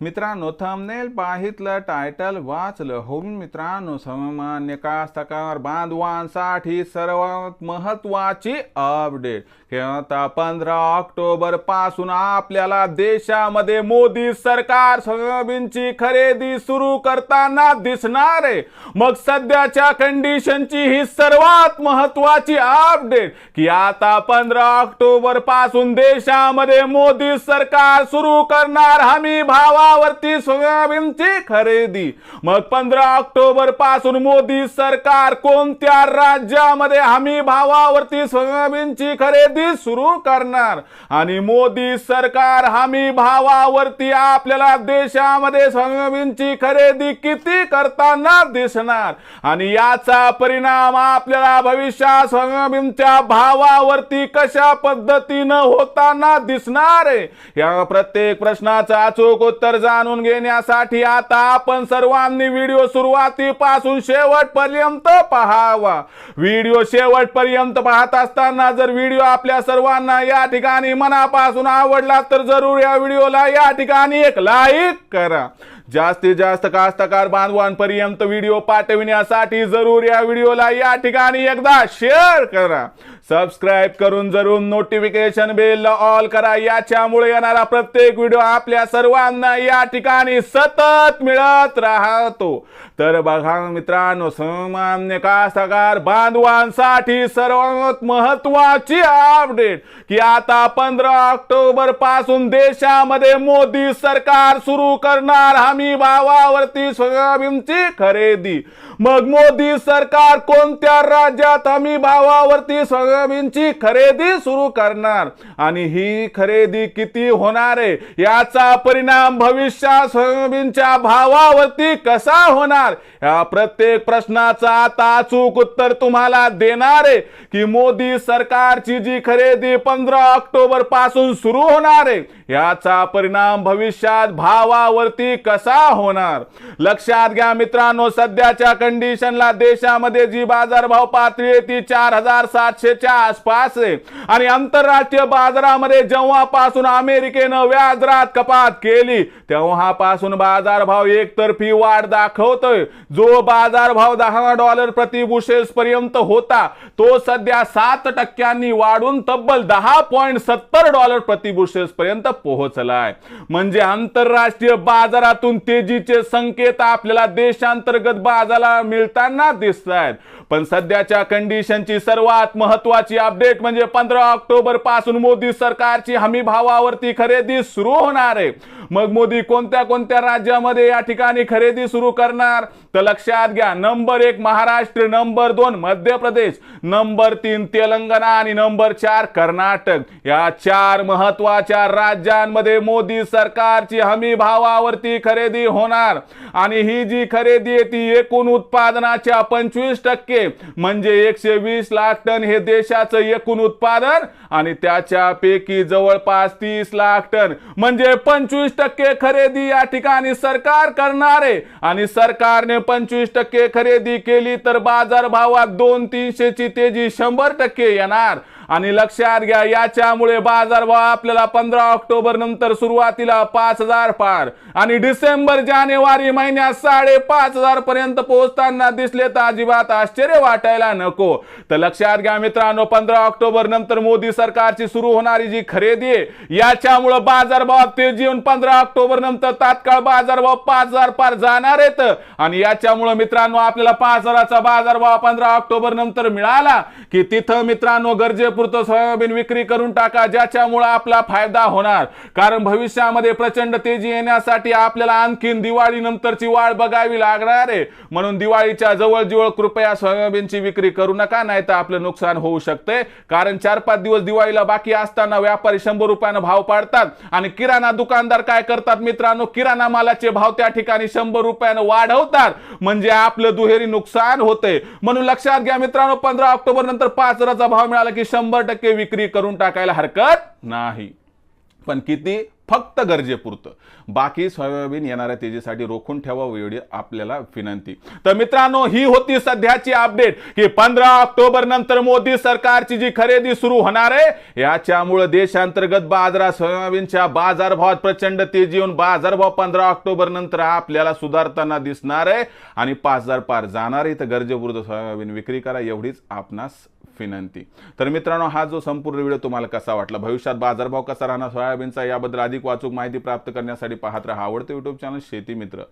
मित्रांनो thumbnail पाहितलं title वाचलं. होऊन मित्रांनो सामान्य कास्तकार बांधवांसाठी सर्वात महत्वाची अपडेट की आता पंधरा ऑक्टोबरपासून आपल्याला देशामध्ये मोदी सरकार सोयाबीनची खरेदी सुरू करताना दिसणार आहे. मग सध्याच्या कंडिशनची ही सर्वात महत्वाची अपडेट की आता पंधरा ऑक्टोबरपासून देशामध्ये मोदी सरकार सुरू करणार हमी भावावरती सोयाबीनची खरेदी. मग पंधरा ऑक्टोबरपासून मोदी सरकार कोणत्या राज्यामध्ये हमी भावावरती सोयाबीनची खरेदी सुरू करणार? आणि मोदी सरकार हमी भावावरती आपल्याला देशामध्ये सोयाबीनची खरेदी किती करताना दिसणार? आणि याचा परिणाम आपल्याला भविष्यात सोयाबीनच्या भावावरती कशा पद्धतीनं होताना दिसणार आहे? या प्रत्येक प्रश्नाचं अचूक उत्तर जाणून घेण्यासाठी आता आपण सर्वांनी व्हिडिओ सुरुवातीपासून शेवटपर्यंत पहावा. व्हिडिओ शेवटपर्यंत पाहत असताना जर व्हिडिओ आपल्या सर्वांना या ठिकाणी मनापासून आवडला तर जरूर या व्हिडिओला या ठिकाणी एक लाईक करा. जास्तीत जास्त कास्तकार बांधवांपर्यंत व्हिडिओ पाठविण्यासाठी जरूर या व्हिडिओला या ठिकाणी एकदा शेअर करा. सबस्क्राईब करून जरूर नोटिफिकेशन बेल ऑल करा. याच्यामुळे येणारा प्रत्येक व्हिडिओ आपल्या सर्वांना या ठिकाणी सतत मिळत राहतो. तर बघा मित्रांनो सामान्य कास्तकार बांधवांसाठी सर्वात महत्वाची अपडेट की आता पंधरा ऑक्टोबरपासून देशामध्ये मोदी सरकार सुरू करणार हमी भावावरती सोयाबीनची खरेदी. मग मोदी सरकार कोणत्या राज्यात हमी भावावरती सोयाबीनची खरेदी सुरू करणार? आणि ही खरेदी किती होणार आहे? याचा परिणाम भविष्यात सोयाबीनच्या भावावरती कसा होणार? या प्रत्येक प्रश्नाचा आता अचूक उत्तर तुम्हाला देणार आहे की मोदी सरकारची जी खरेदी पंधरा ऑक्टोबरपासून सुरू होणार आहे याचा परिणाम भविष्यात भावावरती कसा होणार. लक्षात घ्या मित्रांनो सध्याच्या कंडिशनला देशामध्ये जी बाजारभाव पातळी आहे ती चार हजार सातशेच्या आसपास आहे. आणि आंतरराष्ट्रीय बाजारामध्ये जेव्हापासून अमेरिकेनं व्याजदरात कपात केली तेव्हापासून बाजारभाव एकतर्फी वाढ दाखवतोय. जो बाजारभाव दहा डॉलर प्रति बुशेल्स पर्यंत होता तो सध्या सात टक्क्यांनी वाढून तब्बल दहा पॉईंट सत्तर डॉलर प्रति बुशेल्स पर्यंत पोहोचलाय. म्हणजे आंतरराष्ट्रीय बाजारातून तेजीचे संकेत आपल्याला देशांतर्गत बाजाराला मिळताना दिसत आहेत पण सध्याच्या कंडिशनची सर्वात महत्वाची अपडेट म्हणजे पंधरा ऑक्टोबरपासून मोदी सरकारची हमी भावावरती खरेदी सुरू होणार आहे. मग मोदी कोणत्या कोणत्या राज्यामध्ये या ठिकाणी खरेदी सुरू करणार? तर लक्षात घ्या नंबर एक महाराष्ट्र नंबर दोन मध्य प्रदेश नंबर तीन तेलंगणा आणि नंबर चार कर्नाटक. या चार महत्त्वाच्या राज्यांमध्ये मोदी सरकारची हमी भावावरती खरेदी होणार. आणि ही जी खरेदी आहे ती एकूण उत्पादनाच्या पंचवीस टक्के. म्हणजे एकशे वीस लाख टन हे देशाचं एकूण उत्पादन आणि त्याच्यापैकी जवळपास तीस लाख टन. म्हणजे पंचवीस टक्के खरेदी या ठिकाणी सरकार करणार आहे. आणि सरकारने पंचवीस टक्के खरेदी केली तर बाजारभावात दोन तीनशेची तेजी शंभर टक्के येणार. आणि लक्षात घ्या याच्यामुळे बाजारभाव आपल्याला पंधरा ऑक्टोबर नंतर सुरुवातीला पाच हजार पार. आणि डिसेंबर जानेवारी महिन्यात साडेपाच हजार पर्यंत पोहोचताना दिसले तर अजिबात आश्चर्य वाटायला नको. तर लक्षात घ्या मित्रांनो पंधरा ऑक्टोबर नंतर मोदी सरकारची सुरू होणारी जी खरेदी आहे याच्यामुळे बाजारभावात तेजी येऊन पंधरा ऑक्टोबर नंतर तात्काळ बाजारभाव पाच हजार पार जाणार आहेत. आणि याच्यामुळे मित्रांनो आपल्याला पाच हजाराचा बाजारभाव पंधरा ऑक्टोबर नंतर मिळाला की तिथं मित्रांनो गरजे तात्पुरतं सोयाबीन विक्री करून टाका ज्याच्यामुळे आपला फायदा होणार. कारण भविष्यामध्ये प्रचंड तेजी येण्यासाठी आपल्याला आणखीन दिवाळी नंतरची वाढ बघावी लागणार आहे. म्हणून दिवाळीच्या जवळजवळ कृपया सोयाबीनची विक्री करू नका नाही तर आपलं नुकसान होऊ शकते. कारण चार पाच दिवस दिवाळीला बाकी असताना व्यापारी शंभर रुपयानं भाव पाडतात आणि किराणा दुकानदार काय करतात मित्रांनो किराणा मालाचे भाव त्या ठिकाणी शंभर रुपयानं वाढवतात. म्हणजे आपलं दुहेरी नुकसान होते. म्हणून लक्षात घ्या मित्रांनो पंधरा ऑक्टोबर नंतर पाच हजाराचा भाव मिळाला की शंभर शंभर टक्के विक्री करून टाकायला हरकत नाही. पण किती? फक्त गरजेपुरतं. बाकी सोयाबीन येणाऱ्या तेजीसाठी रोखून ठेवा एवढी आपल्याला विनंती. तर मित्रांनो ही होती सध्याची अपडेट की पंधरा ऑक्टोबर नंतर मोदी सरकारची जी खरेदी सुरू होणार आहे याच्यामुळे देशांतर्गत बाजारात सोयाबीनच्या बाजारभावात प्रचंड तेजी येऊन बाजारभाव पंधरा ऑक्टोबर नंतर आपल्याला सुधारताना दिसणार आहे. आणि पाच हजार पार जाणार आहे. तर गरजेपुरतं सोयाबीन विक्री करा एवढीच आपणास विनंती. तर मित्रांनो हा जो संपूर्ण व्हिडिओ तुम्हाला कसा वाटला भविष्यात बाजारभाव कसा राहणार सोयाबीनचा याबद्दल अधिक वाचूक माहिती प्राप्त करण्यासाठी पाहत राहा आवडते युट्यूब चॅनल शेती मित्र.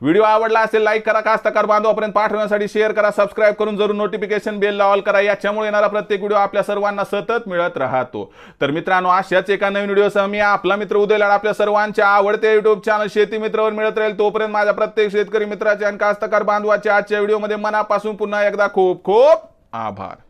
व्हिडिओ आवडला असेल लाईक करा कास्तकार बांधवापर्यंत पाठवण्यासाठी शेअर करा सबस्क्राईब करून जरूर नोटिफिकेशन बेल ऑल करा. याच्यामुळे येणारा प्रत्येक व्हिडिओ आपल्या सर्वांना सतत मिळत राहतो. तर मित्रांनो अशाच एका नवीन व्हिडिओसह मी आपला मित्र उदय लाड आपल्या सर्वांच्या आवडते युट्यूब चॅनल शेती मित्रावर मिळत राहील. तोपर्यंत माझ्या प्रत्येक शेतकरी मित्राचे आणि कास्तकार बांधवाच्या आजच्या व्हिडिओमध्ये मनापासून पुन्हा एकदा खूप खूप आभार.